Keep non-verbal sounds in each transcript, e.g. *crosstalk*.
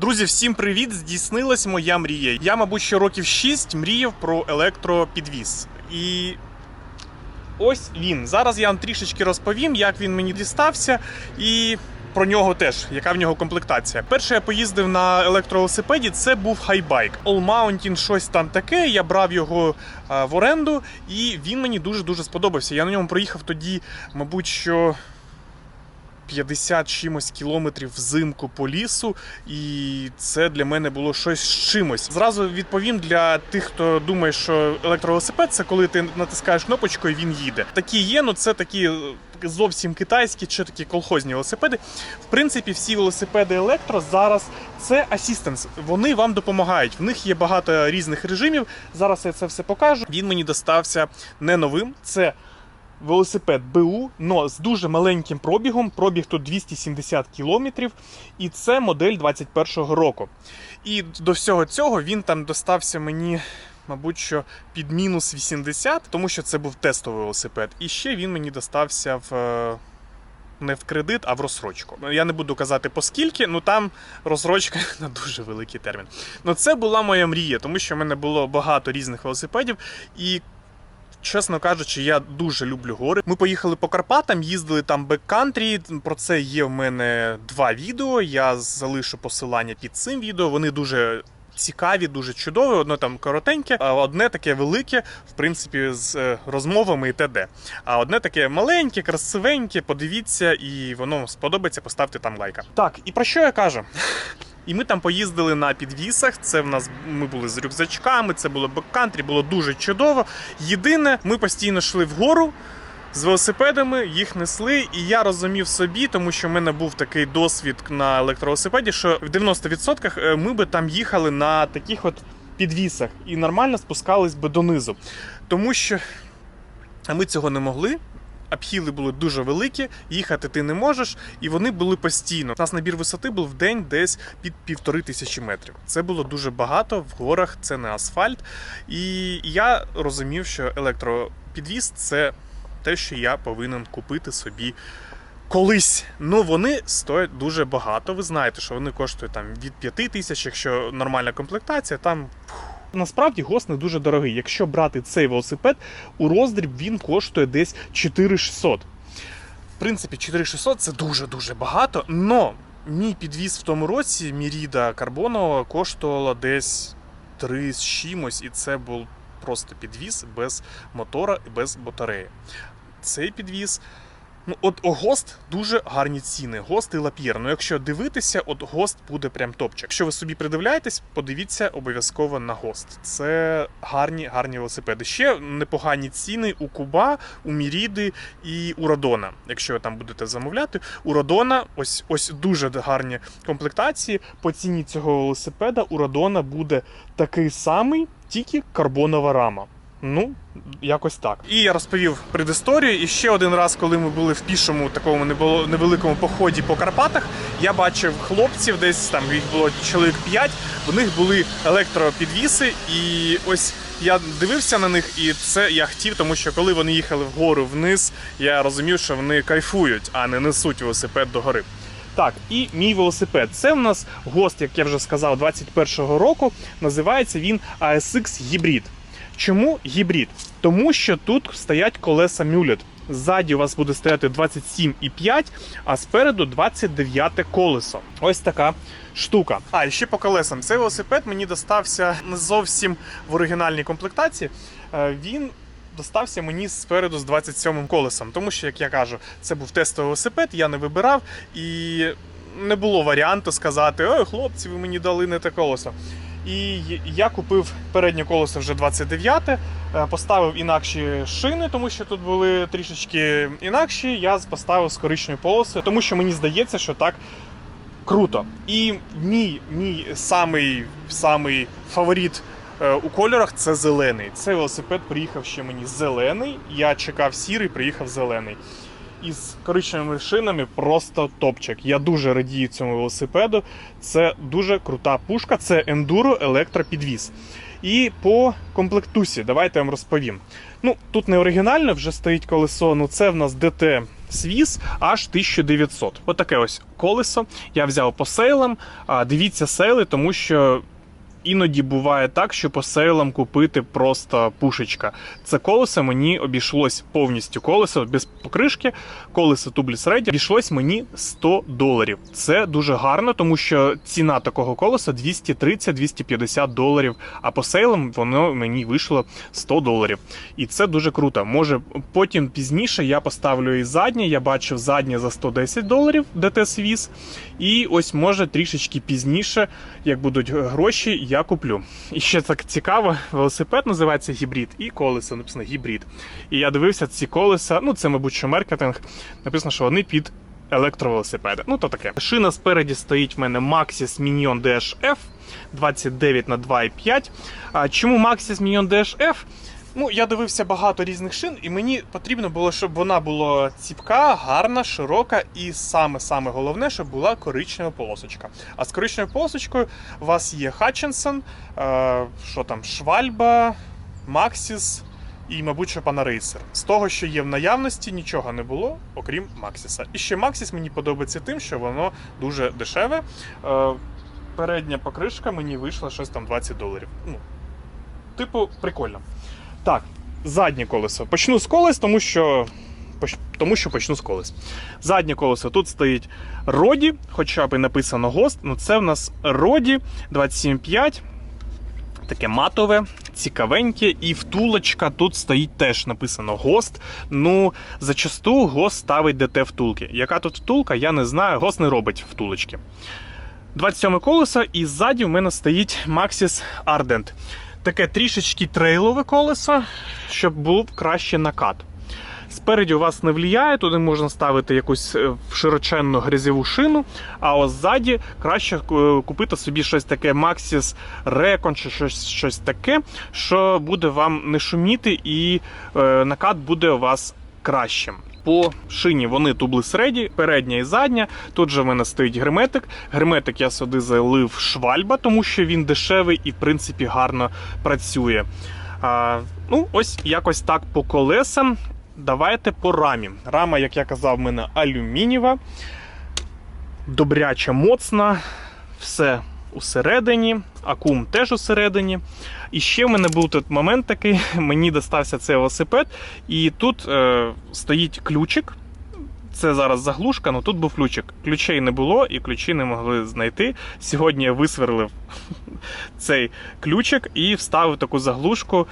Друзі, всім привіт! Здійснилась моя мрія. Я, мабуть, ще років 6 мріяв про електропідвіз. І ось він. Зараз я вам трішечки розповім, як він мені дістався, і про нього теж, яка в нього комплектація. Перше я поїздив на електровелосипеді, це був хайбайк. All Mountain, щось там таке. Я брав його в оренду, і він мені дуже-дуже сподобався. Я на ньому проїхав тоді, мабуть, що. 50 чимось кілометрів взимку по лісу, і це для мене було щось з чимось. Зразу відповім для тих, хто думає, що електровелосипед це коли ти натискаєш кнопочку і він їде. Такі є, ну це такі е, зовсім китайські чи такі колхозні велосипеди. В принципі, всі велосипеди електро зараз це асістенс. Вони вам допомагають. В них є багато різних режимів. Зараз я це все покажу. Він мені достався не новим. Це велосипед БУ, но з дуже маленьким пробігом. Пробіг тут 270 кілометрів, і це модель 21-го року. І до всього цього він там достався мені. Мабуть, що під мінус 80, тому що це був тестовий велосипед. І ще він мені достався в е, не в кредит, а в розсрочку. Я не буду казати по скільки, ну там розсрочка *laughs* на дуже великий термін. Ну це була моя мрія, тому що в мене було багато різних велосипедів. І Чесно кажучи, я дуже люблю гори. Ми поїхали по Карпатам, їздили там беккантрі. Про це є в мене два відео. Я залишу посилання під цим відео. Вони дуже. Цікаві, дуже чудові, одне там коротеньке, а одне таке велике, в принципі, з е, розмовами і т.д. А одне таке маленьке, красивеньке, подивіться, і воно сподобається, поставте там лайка. Так, і про що я кажу? І ми там поїздили на підвісах. Це в нас ми були з рюкзачками, це було беккантрі, було дуже чудово. Єдине, ми постійно йшли вгору. З велосипедами їх несли, і я розумів собі, тому що в мене був такий досвід на електровелосипеді, що в 90% ми би там їхали на таких от підвісах і нормально спускались би донизу. Тому що ми цього не могли. Обхіли були дуже великі, їхати ти не можеш, і вони були постійно. У нас набір висоти був в день десь під півтори тисячі метрів. Це було дуже багато в горах, це не асфальт. І я розумів, що електропідвіз це те, що я повинен купити собі. Колись, ну вони стоять дуже багато. Ви знаєте, що вони коштують там від 5 тисяч, якщо нормальна комплектація, там. Насправді гост не дуже дорогий. Якщо брати цей велосипед, у роздріб він коштує десь 4600. В принципі, 4600 це дуже-дуже багато. Но мій підвіз в тому році Міріда Карбонова коштувала десь 3 з чимось, і це був просто підвіз без мотора і без батареї. Цей підвіз. Ну, от гост дуже гарні ціни. Гост і лап'єр. Ну, якщо дивитися, от гост буде прям топчик. Якщо ви собі придивляєтесь, подивіться обов'язково на гост. Це гарні, гарні велосипеди. Ще непогані ціни у Куба, у Міріди і у Родона. Якщо ви там будете замовляти, у Родона ось ось дуже гарні комплектації. По ціні цього велосипеда у Родона буде такий самий, тільки карбонова рама. Ну, якось так. І я розповів предісторію. І ще один раз, коли ми були в пішому такому невеликому поході по Карпатах, я бачив хлопців, десь там їх було чоловік 5, в них були електропідвіси, і ось я дивився на них, і це я хотів, тому що коли вони їхали вгору вниз, я розумів, що вони кайфують, а не несуть велосипед до гори. Так, і мій велосипед. Це в нас гост, як я вже сказав, 21-го року. Називається він ASX Hybrid. Чому гібрид? Тому що тут стоять колеса мюлет. Ззаді у вас буде стояти 27,5, а спереду 29 колесо. Ось така штука. А, і ще по колесам. Цей велосипед мені достався не зовсім в оригінальній комплектації. Е, Він достався мені спереду з 27 колесом. Тому що, як я кажу, це був тестовий велосипед, я не вибирав і не було варіанту сказати: Ой, хлопці, ви мені дали не те колесо. І я купив переднє колесо вже 29-те, е, поставив інакші шини, тому що тут були трішечки інакші. Я поставив з коричневої полоси, тому що мені здається, що так круто. І мій, мій самий, самий фаворит е, у кольорах це зелений. Цей велосипед приїхав ще мені зелений. Я чекав сірий, приїхав зелений. Із коричневими шинами просто топчик. Я дуже радію цьому велосипеду. Це дуже крута пушка, це ендуро електропідвіз. І по комплектусі, давайте я вам розповім. Ну, тут не оригінально, вже стоїть колесо. Ну, це в нас ДТ свіз аж 1900. Отаке ось колесо. Я взяв по сейлам. Дивіться сейли, тому що. Іноді буває так, що по сейлам купити просто пушечка. Це колесо мені обійшлось повністю колесо без покришки. Колесо Tubeless Ready обійшлось мені 100 доларів. Це дуже гарно, тому що ціна такого колеса 230-250 доларів. А по сейлам воно мені вийшло 100 доларів. І це дуже круто. Може потім пізніше я поставлю і заднє. Я бачив заднє за 110 доларів ДТ Свіз. І ось може трішечки пізніше, як будуть гроші, я куплю. І ще так цікаво, велосипед називається гібрид, і колеса написано гібрид. І я дивився ці колеса. Ну це, мабуть, що маркетинг. Написано, що вони під електровелосипеди. Ну то таке. Шина спереді стоїть в мене Maxxis Minion DHF 29 на 2,5. А чому Maxxis Minion DHF? Ну, я дивився багато різних шин, і мені потрібно було, щоб вона була ціпка, гарна, широка, і саме саме головне, щоб була коричнева полосочка. А з коричневою полосочкою у вас є Хатчинсон, е, що там, Швальба, Максіс і, мабуть, що Панарейсер. З того, що є в наявності, нічого не було, окрім Максіса. І ще Максіс мені подобається тим, що воно дуже дешеве. Е, передня покришка мені вийшла щось там 20 доларів. Ну, типу, прикольно. Так, заднє колесо. Почну з колес, тому що. Тому що почну з колес. Заднє колесо тут стоїть Роді, хоча б і написано ГОСТ. Ну це в нас Роді 27.5. Таке матове, цікавеньке, і втулочка тут стоїть теж написано ГОСТ. Ну, зачасту ГОСТ ставить ДТ втулки. Яка тут втулка, я не знаю. ГОСТ не робить втулочки. 27 колесо, і ззаді в мене стоїть Maxxis Ardent. Таке трішечки трейлове колесо, щоб був краще накат. Спереді у вас не влияє, туди можна ставити якусь е, широченну грязьову шину, а ось ззаді краще е, купити собі щось таке Maxxis Recon чи щось, щось таке, що буде вам не шуміти і е, накат буде у вас кращим. По шині вони тублес реді, передня і задня. Тут же в мене стоїть герметик. Герметик я сюди залив швальба, тому що він дешевий і, в принципі, гарно працює. А, ну, ось якось так по колесам. Давайте по рамі. Рама, як я казав, в мене алюмінієва, добряча, моцна, все усередині, акум теж усередині. І ще в мене був тут момент такий: *laughs* мені достався цей велосипед, і тут е, стоїть ключик. Це зараз заглушка, але тут був ключик. Ключей не було і ключі не могли знайти. Сьогодні я висверлив *laughs* цей ключик і вставив таку заглушку.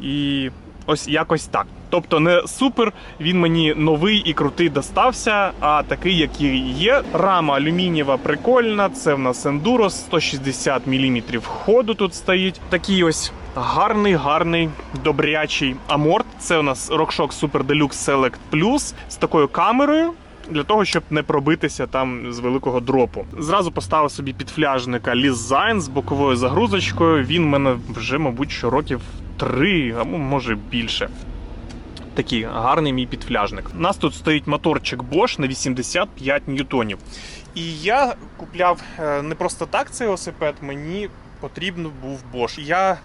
І ось якось так. Тобто не супер, він мені новий і крутий достався, а такий, який є. Рама алюмінієва прикольна. Це в нас Enduro 160 мм ходу тут стоїть. Такий ось гарний, гарний, добрячий аморт. Це у нас RockShox Super Deluxe Select Plus з такою камерою. Для того, щоб не пробитися там з великого дропу. Зразу поставив собі підфляжника Lizine з боковою загрузочкою. Він в мене вже, мабуть, що років три, а може більше. Такий гарний мій підфляжник. У нас тут стоїть моторчик Bosch на 85 ньютонів. І я купляв е, не просто так цей велосипед, мені потрібен був Bosch. Я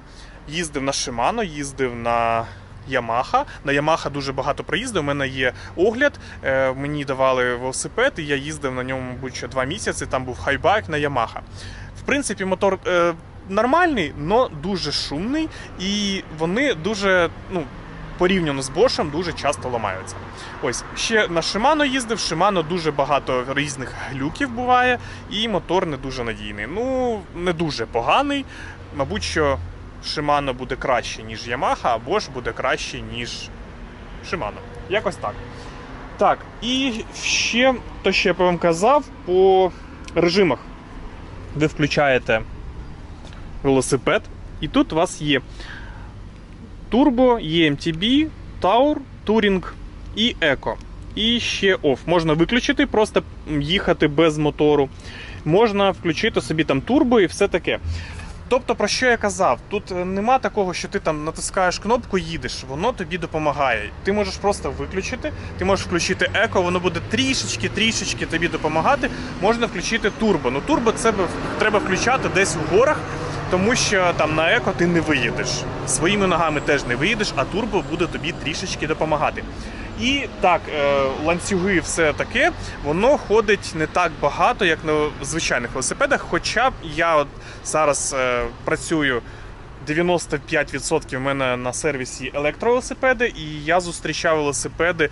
їздив на Shimano, їздив на Yamaha. На Yamaha дуже багато проїздив. У мене є огляд. е, Мені давали велосипед, і я їздив на ньому, мабуть, два місяці. Там був хайбайк на Yamaha. В принципі, мотор е, нормальний, але дуже шумний, і вони дуже, ну. Порівняно з Bosch дуже часто ламаються. Ось ще на Shimano їздив. Shimano дуже багато різних глюків буває, і мотор не дуже надійний. Ну, не дуже поганий. Мабуть, що Shimano буде краще, ніж Yamaha, а Bosch буде краще, ніж Shimano. Якось так. Так, і ще то, що я вам казав, по режимах. Ви включаєте велосипед, і тут у вас є Turbo, EMTB, Tour, Touring і Eco. І ще OFF. Можна виключити, просто їхати без мотору. Можна включити собі там турбо і все таке. Тобто, про що я казав? Тут е, нема такого, що ти там натискаєш кнопку, їдеш, воно тобі допомагає. Ти можеш просто виключити, ти можеш включити еко, воно буде трішечки-трішечки тобі допомагати. Можна включити турбо. Ну турбо це треба включати десь в горах, тому що там на еко ти не виїдеш. Своїми ногами теж не виїдеш, а турбо буде тобі трішечки допомагати. І так, е, ланцюги, все таке, воно ходить не так багато, як на звичайних велосипедах. Хоча б я от зараз е, працюю 95% в мене на сервісі електровелосипеди, і я зустрічав велосипеди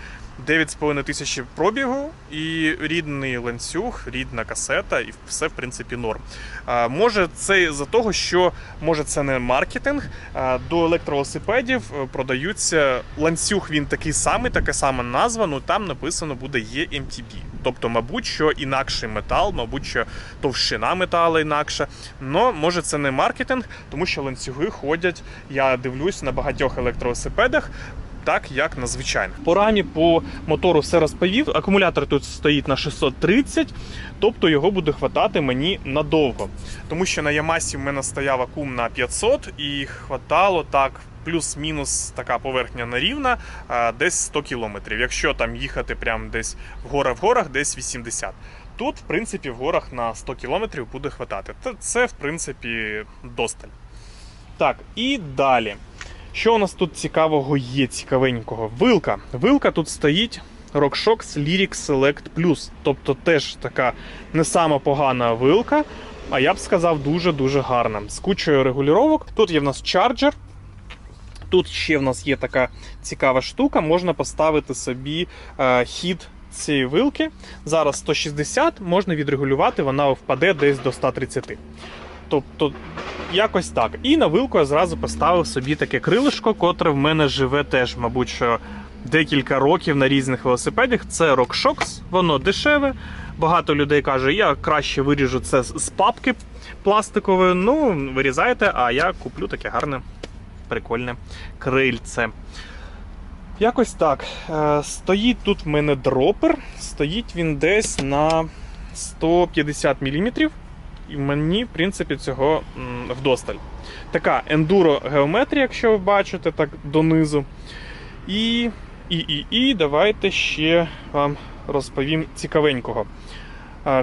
9,5 тисячі пробігу, і рідний ланцюг, рідна касета, і все в принципі норм. А, може, це за того, що може це не маркетинг. А, до електровелосипедів е, продаються ланцюг, він такий самий, така сама назва, ну там написано буде EMTB. Тобто, мабуть, що інакший метал, мабуть, що товщина металу інакша. Но може це не маркетинг, тому що ланцюги ходять, я дивлюсь на багатьох електровелосипедах. Так, як на звичайних. По рамі по мотору все розповів. Акумулятор тут стоїть на 630, тобто його буде хватати мені надовго. Тому що на Ямасі в мене стояв акум на 500 і хватало так. Плюс-мінус така поверхня нерівна, десь 100 кілометрів. Якщо там їхати прямо десь в горах в горах, десь 80. Тут, в принципі, в горах на 100 кілометрів буде хватати. Це, в принципі, досталь. Так, і далі. Що у нас тут цікавого є, цікавенького? Вилка. Вилка тут стоїть RockShox Lyric Select Plus. Тобто теж така не сама погана вилка, а я б сказав, дуже-дуже гарна. З кучою регулювання. Тут є в нас чарджер. Тут ще в нас є така цікава штука, можна поставити собі е, хід цієї вилки. Зараз 160, можна відрегулювати, вона впаде десь до 130. Тобто, якось так. І на вилку я зразу поставив собі таке крилишко, котре в мене живе теж, мабуть, що декілька років на різних велосипедах. Це RockShox, воно дешеве. Багато людей каже, я краще виріжу це з папки пластикової. Ну, вирізайте, а я куплю таке гарне, прикольне крильце. Якось так. Е, Стоїть тут в мене дропер. Стоїть він десь на 150 мм. І мені, в принципі, цього вдосталь. Така ендуро геометрія, якщо ви бачите, так донизу. І, і, і, і давайте ще вам розповім цікавенького.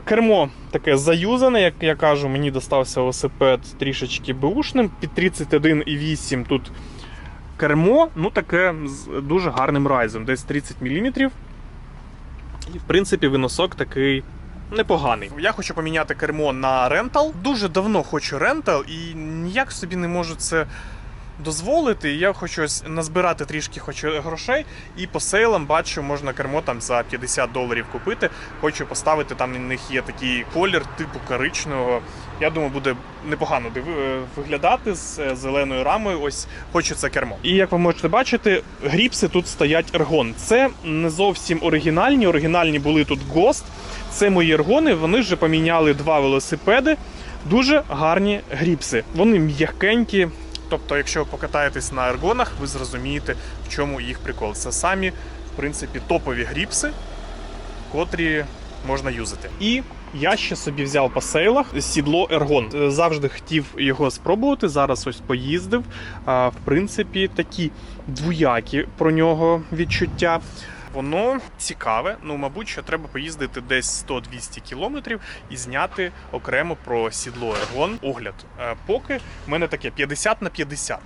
Кермо таке заюзане, як я кажу, мені достався велосипед трішечки беушним. Під 31,8 тут кермо, ну таке з дуже гарним райзом, десь 30 мм. І, в принципі, виносок такий непоганий. Я хочу поміняти кермо на рентал. Дуже давно хочу рентал і ніяк собі не можу це дозволити. Я хочу ось назбирати трішки хочу грошей, і по сейлам бачу, можна кермо там за 50 доларів купити. Хочу поставити, там на них є такий колір типу коричневого. Я думаю, буде непогано виглядати з е, зеленою рамою. Ось хочу це кермо. І як ви можете бачити, гріпси тут стоять ергон. Це не зовсім оригінальні. Оригінальні були тут Ghost. Це мої ергони. Вони вже поміняли два велосипеди. Дуже гарні гріпси. Вони м'якенькі. Тобто, якщо ви покатаєтесь на ергонах, ви зрозумієте, в чому їх прикол. Це самі, в принципі, топові гріпси, котрі можна юзати. І я ще собі взяв по сейлах сідло Ергон. Е, Завжди хотів його спробувати. Зараз ось поїздив. В принципі, такі двоякі про нього відчуття. Воно цікаве. Ну, мабуть, що треба поїздити десь 100-200 кілометрів і зняти окремо про сідло Ергон огляд. Е, Поки в мене таке 50 на 50.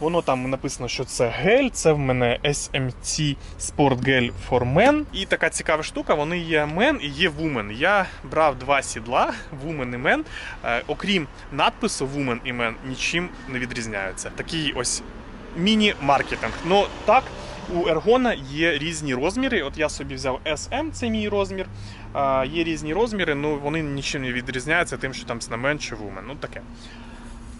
Воно там написано, що це гель, це в мене SMT Sport Gel for Men. І така цікава штука, вони є Men і є Women. Я брав два сідла, Women і Men. Е, окрім надпису Women і Men, нічим не відрізняються. Такий ось міні-маркетинг. Ну так, у Ергона є різні розміри. От я собі взяв SM, це мій розмір. А, є різні розміри, ну вони нічим не відрізняються, тим, що там менше вумен. Ну таке.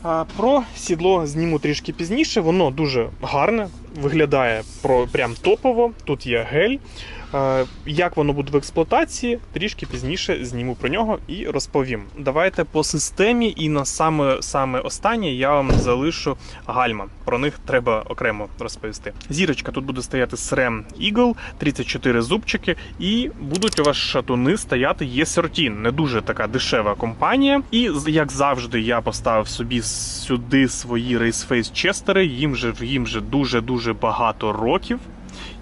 А, Про сідло зніму трішки пізніше. Воно дуже гарне, виглядає про прям топово. Тут є гель. А, Як воно буде в експлуатації, трішки пізніше зніму про нього і розповім. Давайте по системі, і на саме саме останнє я вам залишу гальма. Про них треба окремо розповісти. Зірочка тут буде стояти SRAM Eagle, 34 зубчики, і будуть у вас шатуни стояти Є-13. Не дуже така дешева компанія. І як завжди, я поставив собі сюди свої Raceface Честери. Їм же їм же дуже дуже багато років.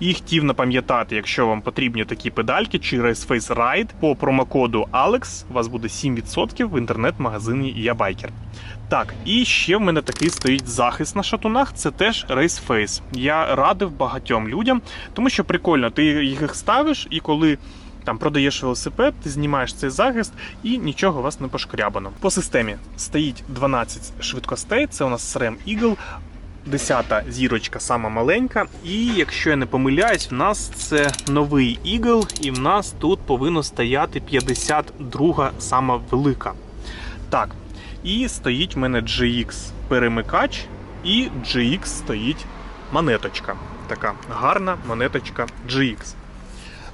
І хотів напам'ятати, якщо вам потрібні такі педальки чи Raceface Ride, по промокоду ALEX у вас буде 7% в інтернет-магазині Ябайкер. Так, і ще в мене такий стоїть захист на шатунах. Це теж Raceface. Я радив багатьом людям, тому що прикольно, ти їх ставиш, і коли там продаєш велосипед, ти знімаєш цей захист і нічого у вас не пошкрябано. По системі стоїть 12 швидкостей. Це у нас SRAM Eagle. Десята зірочка сама маленька. І якщо я не помиляюсь, в нас це новий Eagle, і в нас тут повинно стояти 52 сама велика. Так, і стоїть в мене GX перемикач, і GX стоїть монеточка. Така гарна монеточка GX.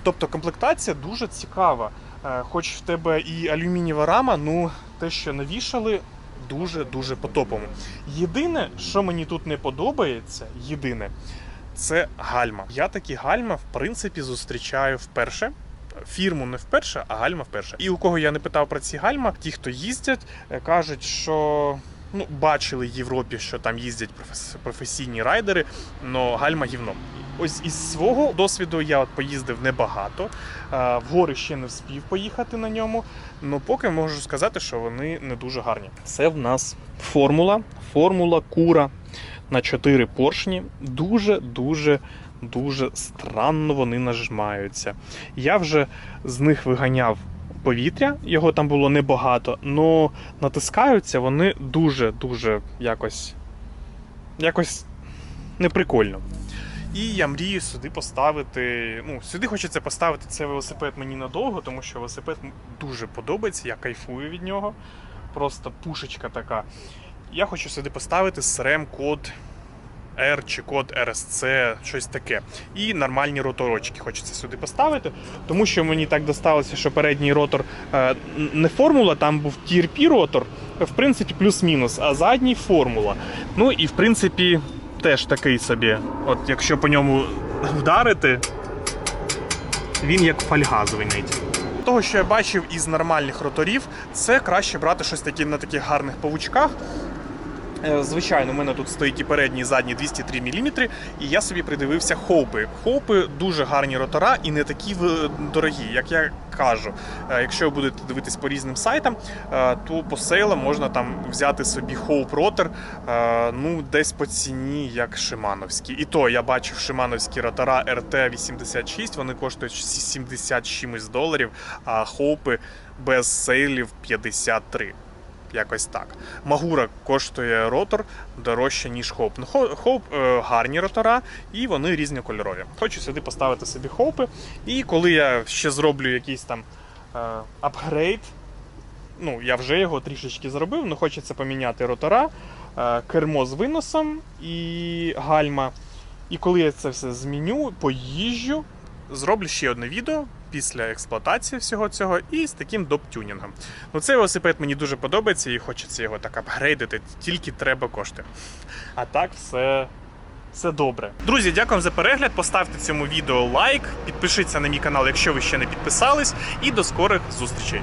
Тобто комплектація дуже цікава. Е, Хоч в тебе і алюмінієва рама, ну те, що навішали, дуже-дуже по-топовому. Єдине, що мені тут не подобається, єдине, це гальма. Я такі гальма, в принципі, зустрічаю вперше. Фірму не вперше, а гальма вперше. І у кого я не питав про ці гальма, ті, хто їздять, е, кажуть, що ну, бачили в Європі, що там їздять професійні райдери, але гальма гівно. Ось із свого досвіду я от поїздив небагато. е, В гори ще не вспів поїхати на ньому. Ну поки можу сказати, що вони не дуже гарні. Це в нас формула, формула кура на 4 поршні. Дуже дуже дуже странно вони нажимаються. Я вже з них виганяв повітря, його там було небагато, але натискаються вони дуже-дуже якось. якось неприкольно. І я мрію сюди поставити. Ну, сюди хочеться поставити цей велосипед мені надовго, тому що велосипед дуже подобається, я кайфую від нього. Просто пушечка така. Я хочу сюди поставити SRAM код R чи код RSC, щось таке. І нормальні роторочки хочеться сюди поставити, тому що мені так досталося, що передній ротор е, не формула, там був TRP ротор, в принципі, плюс-мінус, а задній формула. Ну і в принципі теж такий собі. От якщо по ньому вдарити, він як фольга звенить. Того, що я бачив із нормальних роторів, це краще брати щось таке на таких гарних павучках. Е, Звичайно, у мене тут стоїть і передній, і задній 203 мм, і я собі придивився хоупи. Хоупи дуже гарні ротора і не такі дорогі, як я кажу. Е, Якщо ви будете дивитись по різним сайтам, е, то по сейлам можна там взяти собі хоуп ротор е, ну, десь по ціні, як шимановські. І то я бачив шимановські ротора RT86, вони коштують 70 з чимось доларів, а хоупи без сейлів 53 якось так. Магура коштує ротор дорожче, ніж хоуп. Ну, хо- хоуп е, гарні ротора, і вони різнокольорові. Хочу сюди поставити собі хоупи. І коли я ще зроблю якийсь там е, апгрейд, ну, я вже його трішечки зробив, але хочеться поміняти ротора, е, кермо з виносом і гальма. І коли я це все зміню, поїжджу, зроблю ще одне відео після експлуатації всього цього і з таким доп-тюнінгом. Ну, цей велосипед мені дуже подобається і хочеться його так апгрейдити, тільки треба кошти. А так все. Все добре. Друзі, дякую за перегляд. Поставте цьому відео лайк, підпишіться на мій канал, якщо ви ще не підписались, і до скорих зустрічей.